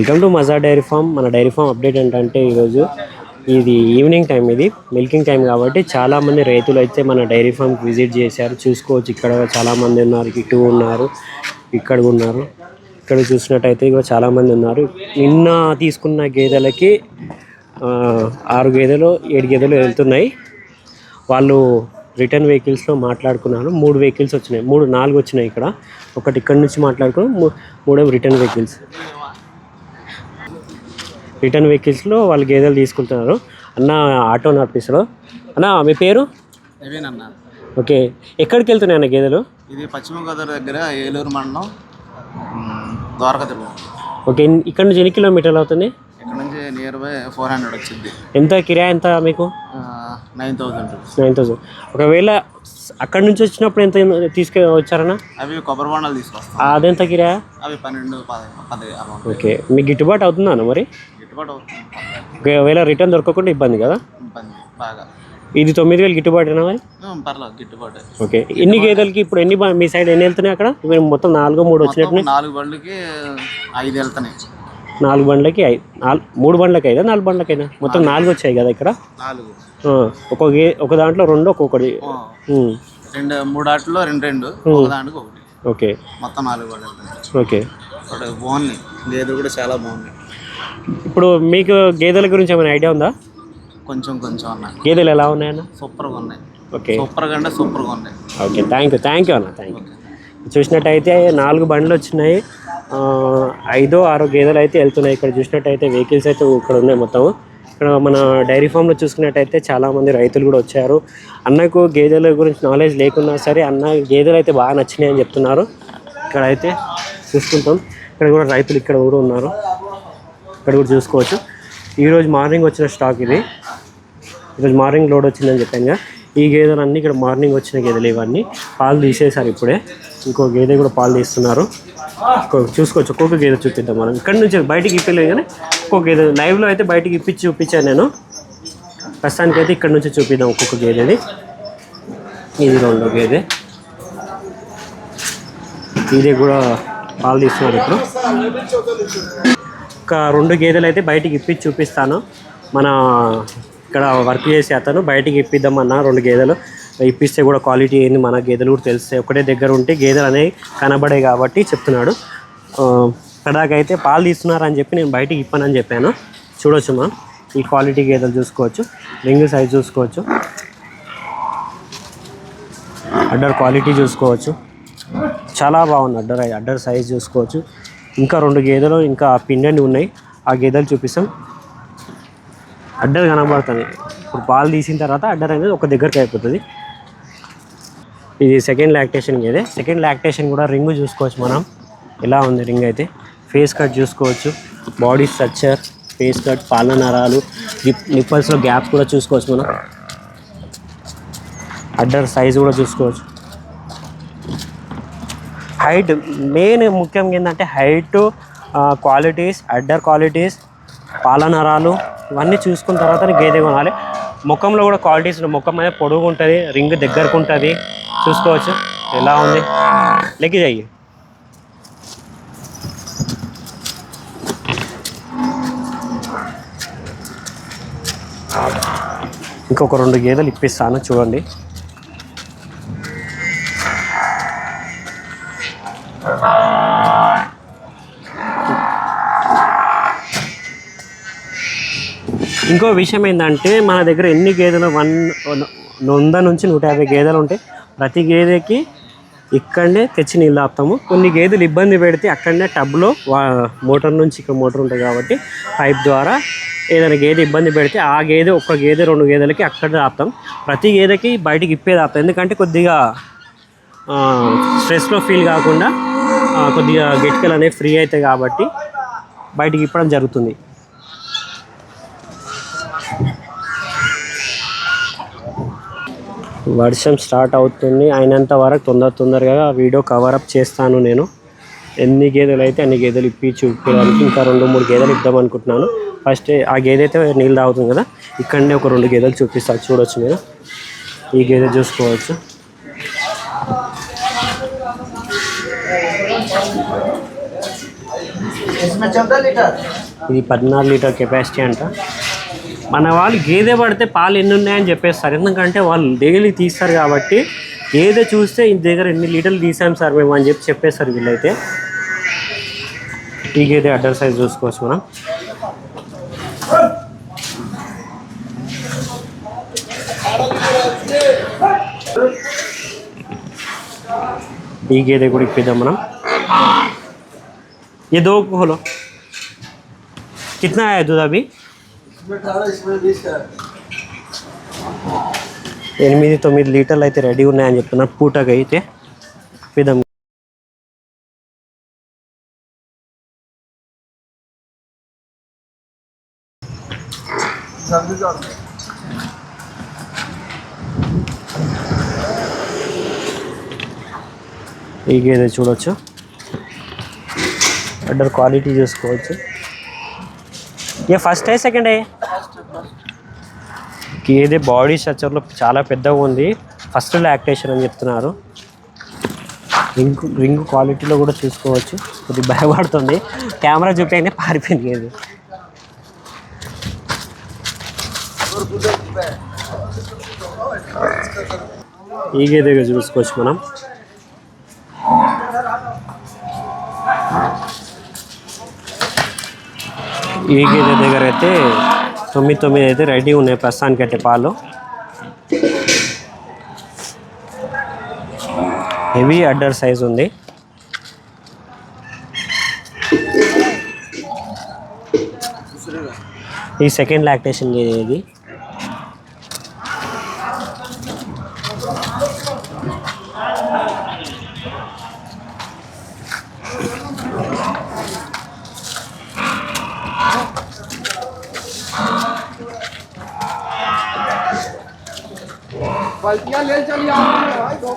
Welcome to మజా dairy farm. మన dairy farm update ఏంటంటే ఈరోజు ఇది ఈవినింగ్ టైం ఇది మిల్కింగ్ టైం కాబట్టి చాలా మంది రైతులు అయితే మన డైరీ ఫామ్కి విజిట్ చేశారు. చూసుకోవచ్చు ఇక్కడ చాలామంది ఉన్నారు ఇటు ఉన్నారు ఇక్కడ ఉన్నారు. ఇక్కడ చూసినట్టయితే ఇక చాలామంది ఉన్నారు. నిన్న తీసుకున్న గేదెలకి ఆరు గేదెలు ఏడు గేదెలు వెళ్తున్నాయి. వాళ్ళు రిటర్న్ వెహికల్స్లో మాట్లాడుకున్నారు. మూడు వెహికల్స్ వచ్చినాయి మూడు నాలుగు వచ్చినాయి ఇక్కడ. ఒకటి ఇక్కడ నుంచి మాట్లాడుకున్నాం మూ- మూడేమో రిటర్న్ వెహికల్స్. రిటర్న్ వెహికల్స్లో వాళ్ళు గేదెలు తీసుకుంటున్నారు. అన్న ఆటో నడిపిస్తారు అన్న మీ పేరు? ఇవేనన్న ఓకే. ఎక్కడికి వెళ్తున్నాయి అన్న గేదెలు? ఇది పశ్చిమ గోదావరి దగ్గర ఏలూరు మండలం ద్వారకా తిరుగు ఓకే. ఇక్కడ నుంచి ఎన్ని కిలోమీటర్లు అవుతుంది? ఇక్కడ నుంచి నియర్ బై ఫోర్ హండ్రెడ్ వచ్చింది. ఎంత? కిరాయి ఎంత మీకు? Nine thousand nine thousand. ఒకవేళ అక్కడ నుంచి వచ్చినప్పుడు ఎంత తీసుకు వచ్చారన్నా? అవి కొబ్బరి బొండాలు తీసుకొస్తాం. అదెంత కిరాయా? అవి పన్నెండు పది ఓకే. మీకు గిట్టుబాటు అవుతుందా అన్న మరి? గిట్టుబాటు అవుతుంది. ఒకవేళ రిటర్న్ దొరకకుండా ఇబ్బంది కదా? ఇబ్బంది బాగా. ఇది తొమ్మిది వేలు గిట్టుబాటేనా మరి? ఉమ్, పర్లేదు గిట్టుబాటు. ఓకే. ఎన్ని గేదెలకి ఇప్పుడు ఎన్ని మీ సైడ్ ఎన్ని వెళ్తున్నాయి అక్కడ? ఇప్పుడు మొత్తం నాలుగు మూడు వచ్చినట్టు నాలుగు బండ్లకి ఐదు వెళ్తున్నాయి. నాలుగు బండ్లకి ఐదు నాలుగు మూడు బండ్లకి అయినా నాలుగు బండ్లకి అయినా మొత్తం నాలుగు. వచ్చాయి కదా ఇక్కడ? నాలుగు. ఒక గే ఒక దాంట్లో రెండు ఒక్కొక్కటి. రెండు మూడు ఆటల్లో రెండు రెండు. ఒక దాంట్లో ఒకటి. ఓకే. మొత్తం నాలుగు బండ్లు ఓకే. బాగున్నాయి గేదెలు కూడా చాలా బాగున్నాయి. ఇప్పుడు మీకు గేదెల గురించి ఏమైనా ఐడియా ఉందా? కొంచెం కొంచెం ఉన్నాయి గేదెలు ఎలా ఉన్నాయన్న సూపర్గా ఉన్నాయి. ఓకే. సూపర్గా అంటే సూపర్గా ఉన్నాయి. Okay thank you thank you అన్న థ్యాంక్ యూ చూసినట్టయితే నాలుగు బండ్లు వచ్చినాయి. ఐదో ఆరో గేదెలు అయితే వెళ్తున్నాయి. ఇక్కడ చూసినట్టయితే వెహికల్స్ అయితే ఇక్కడ ఉన్నాయి మొత్తం ఇక్కడ మన డైరీ ఫామ్లో చూసుకున్నట్టయితే చాలామంది రైతులు కూడా వచ్చారు. అన్నకు గేదెల గురించి నాలెడ్జ్ లేకున్నా సరే అన్న గేదెలు అయితే బాగా నచ్చినాయి అని చెప్తున్నారు. ఇక్కడ అయితే చూసుకుంటాం. ఇక్కడ కూడా రైతులు ఇక్కడ కూడా ఉన్నారు. ఇక్కడ కూడా చూసుకోవచ్చు. ఈరోజు మార్నింగ్ వచ్చిన స్టాక్ ఇది. ఈరోజు మార్నింగ్ లోడ్ వచ్చిందని చెప్పాను కదా. ఈ గేదెలు అన్నీ ఇక్కడ మార్నింగ్ వచ్చిన గేదెలు ఇవన్నీ. పాలు తీసేశారు ఇప్పుడే. ఇంకో గేదె కూడా పాలు తీస్తున్నారు. చూసుకోవచ్చు. ఒక్కొక్క గేదె చూపిద్దాం మనం. ఇక్కడ నుంచి బయటికి ఇప్పలేదు కానీ ఒక్కొక్క గేదె లైవ్లో అయితే బయటికి ఇప్పించి చూపించాను నేను. ప్రస్తుతానికి అయితే ఇక్కడ నుంచి చూపిద్దాం ఒక్కొక్క గేదెది. ఇది రెండు గేదె. ఇది కూడా పాలు తీస్తున్నారు ఇప్పుడు. ఒక రెండు గేదెలు అయితే బయటికి ఇప్పించి చూపిస్తాను. మన ఇక్కడ వర్క్ చేసే అతను బయటికి ఇప్పిద్దామన్నా రెండు గేదెలు. ఇప్పిస్తే కూడా క్వాలిటీ ఏంది మన గేదెలు కూడా తెలుస్తాయి ఒకటే దగ్గర ఉంటే గేదెలు అనేవి కనబడే కాబట్టి చెప్తున్నాడు. ఆ, ఇక్కడాకైతే పాలు తీస్తున్నారని చెప్పి నేను బయటికి ఇప్పనని చెప్పాను. చూడొచ్చు మా ఈ క్వాలిటీ గేదెలు చూసుకోవచ్చు రింగ్ సైజ్ చూసుకోవచ్చు అడ్డర్ క్వాలిటీ చూసుకోవచ్చు. చాలా బాగుంది అడ్డర్ అడ్డర్ సైజ్ చూసుకోవచ్చు. ఇంకా రెండు గేదెలు ఇంకా పిండండి ఉన్నాయి. ఆ గేదెలు చూపిస్తాం. అడ్డర్ కనబడుతుంది. ఇప్పుడు పాలు తీసిన తర్వాత అడ్డర్ అనేది ఒక దగ్గరికి అయిపోతుంది. ఇది సెకండ్ లాక్టేషన్ గేదె. సెకండ్ లాక్టేషన్ కూడా రింగ్ చూసుకోవచ్చు మనం. ఎలా ఉంది రింగ్ అయితే? ఫేస్ కట్ చూసుకోవచ్చు. బాడీ స్ట్రక్చర్ ఫేస్ కట్ పాల నరాలు నిప్పల్స్లో గ్యాప్ కూడా చూసుకోవచ్చు మనం. అడ్డర్ సైజ్ కూడా చూసుకోవచ్చు. హైట్ మెయిన్ ముఖ్యంగా ఏంటంటే హైట్ క్వాలిటీస్ అడ్డర్ క్వాలిటీస్ పాలనరాలు ఇవన్నీ చూసుకున్న తర్వాత గేదె కొనాలి. ముఖంలో కూడా క్వాలిటీస్ ఉన్నాయి ముఖం అనేది పొడుగు ఉంటుంది రింగ్ దగ్గరకు ఉంటుంది. చూసుకోవచ్చు. ఎలా ఉంది? లెక్కి చెయ్యి. ఇంకొక రెండు గేదెలు ఇప్పిస్తాను. చూడండి. ఇంకో విషయం ఏంటంటే మన దగ్గర ఎన్ని గేదెలు వన్ వంద నుంచి నూట యాభై గేదెలు ఉంటాయి ప్రతి గేదెకి ఇక్కడనే తెచ్చి నీళ్ళు ఆపుతాము. కొన్ని గేదెలు ఇబ్బంది పెడితే అక్కడనే టబ్లో మోటార్ నుంచి ఇక్కడ మోటార్ ఉంటుంది కాబట్టి పైప్ ద్వారా ఏదైనా గేదె ఇబ్బంది పెడితే ఆ గేదె ఒక్క గేదె రెండు గేదెలకి అక్కడే ఆపుతాం. ప్రతి గేదెకి బయటికి ఇప్పేది ఆపుతాం. ఎందుకంటే కొద్దిగా స్ట్రెస్లో ఫీల్ కాకుండా కొద్దిగా గిట్కలు అనేవి ఫ్రీ అవుతాయి కాబట్టి బయటికి ఇప్పడం జరుగుతుంది. వర్షం స్టార్ట్ అవుతుంది. అయినంత వరకు తొందర తొందరగా వీడియో కవర్ అప్ చేస్తాను నేను. ఎన్ని గేదెలు అయితే అన్ని గేదెలు ఇప్పి చూపించడానికి ఇంకా రెండు మూడు గేదెలు ఇద్దాం అనుకుంటున్నాను. ఫస్ట్ ఆ గేదె అయితే నీళ్ళు తాగుతుంది కదా ఇక్కడనే ఒక రెండు గేదెలు చూపిస్తాను చూడొచ్చు మీరు. ఈ గేదె చూసుకోవచ్చు. ఇది పద్నాలుగు లీటర్ కెపాసిటీ అంట. మన వాళ్ళు గేదె పడితే పాలు ఎన్ని ఉన్నాయని చెప్పేస్తారు ఎందుకంటే వాళ్ళు డైలీ తీస్తారు కాబట్టి గేదె చూస్తే ఇంటి దగ్గర ఎన్ని లీటర్లు తీసాం సార్ మేము అని చెప్పి చెప్పేస్తారు వీళ్ళైతే ఈ గేదె అడ్డర్ సైజ్ చూసుకోవచ్చు మనం ఈ గేదె కూడా ఇప్పిద్దాం మనం ये दो खोलो कितना है दूध अभी ఎనిమిది తొమ్మిది లీటర్లు అయితే రెడీ ఉన్నాయని చెప్తున్నారు పూటకి అయితే పిదం ఈ గేదె చూడొచ్చు. అడ్డర్ క్వాలిటీ చూసుకోవచ్చు. ఏ ఫస్ట్ ఏ సెకండ్ ఏ? ఏది బాడీ స్ట్రక్చర్లో చాలా పెద్దగా ఉంది. ఫస్ట్ లాక్టేషన్ అని చెప్తున్నారు. రింగ్ రింగ్ క్వాలిటీలో కూడా చూసుకోవచ్చు. కొద్దిగా భయపడుతుంది. కెమెరా చూపించగానే పారిపోయింది గేదె ఈ గేదెగా చూసుకోవచ్చు మనం. ఈ గేదె దగ్గర అయితే తొమ్మిది తొమ్మిది అయితే రెడీ ఉన్నాయి ప్రస్తుతానికి అయితే పాలు. హెవీ అడ్డర్ సైజ్ ఉంది. ఈ సెకండ్ లాక్టేషన్ ఇది. बाल्टियाँ ले चलिए। आप भाई दो